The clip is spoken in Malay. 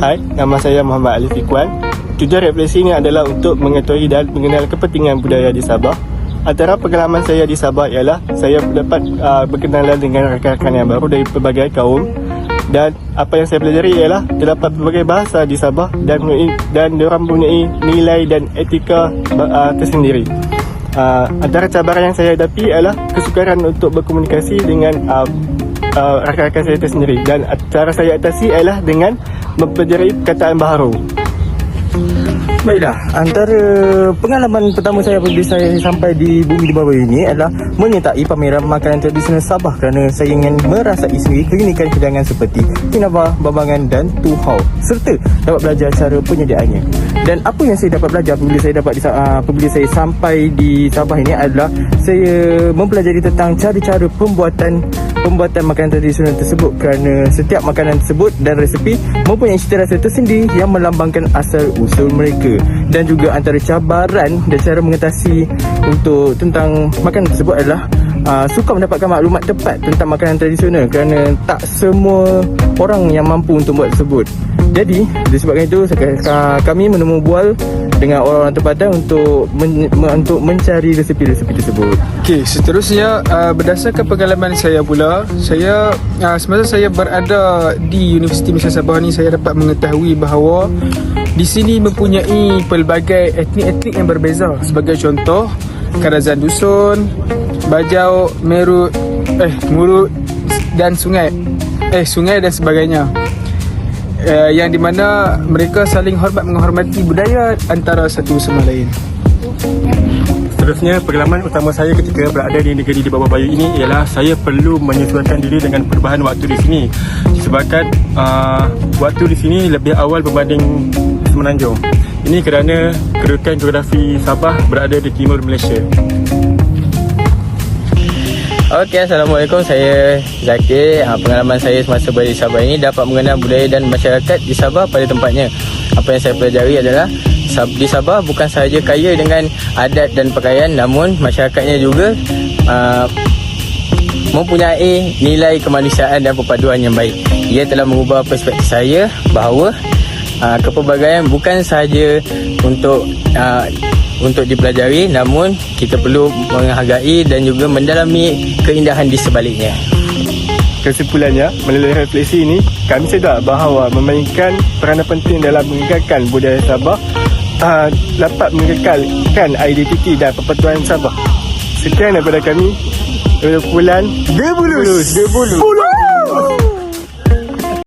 Hai, nama saya Muhammad Alif Iqbal. Tujuan refleksi ini adalah untuk mengetahui dan mengenal kepentingan budaya di Sabah. Antara pengalaman saya di Sabah ialah saya dapat uh, berkenalan dengan rakan-rakan yang baru dari pelbagai kaum dan apa yang saya pelajari ialah terdapat pelbagai bahasa di Sabah dan mempunyai- dan diorang mempunyai nilai dan etika uh, tersendiri. Uh, antara cabaran yang saya hadapi ialah kesukaran untuk berkomunikasi dengan uh, uh, rakan-rakan saya tersendiri dan cara saya atasi ialah dengan mempelajari perkataan baharu. Baiklah, antara pengalaman pertama saya apabila saya sampai di Bumi di Bawah ini adalah menyertai pameran makanan tradisional Sabah kerana saya ingin merasai sendiri keunikan hidangan seperti kinabah, babangan dan tuhau serta dapat belajar cara penyediaannya. Dan apa yang saya dapat belajar apabila saya dapat uh, apabila saya sampai di Sabah ini adalah saya mempelajari tentang cara-cara pembuatan pembuatan makanan tradisional tersebut kerana setiap makanan tersebut dan resepi mempunyai cita rasa tersendiri yang melambangkan asal usul mereka dan juga antara cabaran dan cara mengatasi untuk tentang makanan tersebut adalah uh, suka mendapatkan maklumat tepat tentang makanan tradisional kerana tak semua orang yang mampu untuk buat tersebut jadi disebabkan itu kami menemu bual dengan orang-orang tempatan untuk men, untuk mencari resepi-resepi tersebut Okey, seterusnya uh, berdasarkan pengalaman saya pula, saya uh, semasa saya berada di Universiti Malaysia Sabah ni saya dapat mengetahui bahawa di sini mempunyai pelbagai etnik-etnik yang berbeza. Sebagai contoh, Karazan Dusun, Bajau, Merut, eh Murut dan Sungai. Eh Sungai dan sebagainya. Uh, yang di mana mereka saling hormat menghormati budaya antara satu sama lain. Seterusnya, pengalaman utama saya ketika berada di negeri di bawah bayu ini ialah saya perlu menyesuaikan diri dengan perubahan waktu di sini. Disebabkan uh, waktu di sini lebih awal berbanding Semenanjung. Ini kerana kedudukan geografi Sabah berada di timur Malaysia. Okey, Assalamualaikum. Saya Zakir. Ha, pengalaman saya semasa berada di Sabah ini dapat mengenal budaya dan masyarakat di Sabah pada tempatnya. Apa yang saya pelajari adalah di Sabah bukan sahaja kaya dengan adat dan pakaian namun masyarakatnya juga uh, mempunyai nilai kemanusiaan dan perpaduan yang baik. Ia telah mengubah perspektif saya bahawa uh, kepelbagaian bukan sahaja untuk uh, untuk dipelajari namun kita perlu menghargai dan juga mendalami keindahan di sebaliknya. Kesimpulannya, melalui refleksi ini, kami sedar bahawa memainkan peranan penting dalam mengekalkan budaya Sabah uh, dapat mengekalkan identiti dan perpetuan Sabah. Sekian daripada kami. Kumpulan Debulus. Debulus.